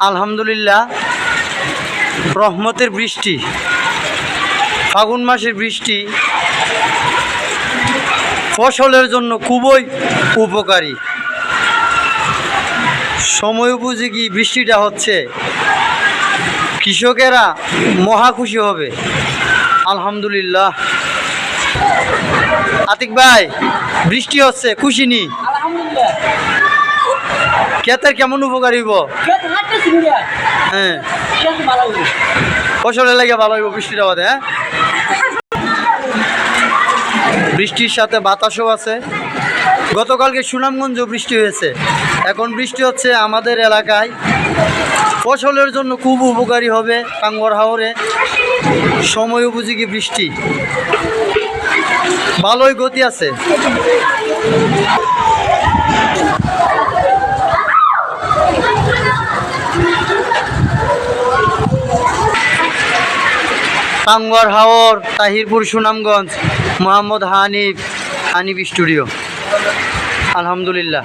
আলহামদুলিল্লাহ, রহমতের বৃষ্টি, ফাগুন মাসের বৃষ্টি ফসলের জন্য খুবই উপকারী। সময় উপযোগী বৃষ্টিটা হচ্ছে, কৃষকেরা মহা খুশি হবে। আলহামদুলিল্লাহ। আতিক ভাই, বৃষ্টি হচ্ছে, খুশি নি? ক্ষেতের কেমন উপকারী হইব? হ্যাঁ। ফসলের লাগে ভালো হইব বৃষ্টিটা বাদে হ্যাঁ? বৃষ্টির সাথে বাতাসও আছে। গতকালকে সুনামগঞ্জ বৃষ্টি হয়েছে। এখন বৃষ্টি হচ্ছে আমাদের এলাকায়। ফসলের জন্য খুব উপকারী হবে টাঙ্গর হাওরে। সময় উপযোগী বৃষ্টি। ভালোই গতি আছে। টাঙ্গর হাওর তাহিরপুর সুনামগঞ্জ মোহাম্মদ হানিফ হানিফ স্টুডিও। আলহামদুলিল্লাহ।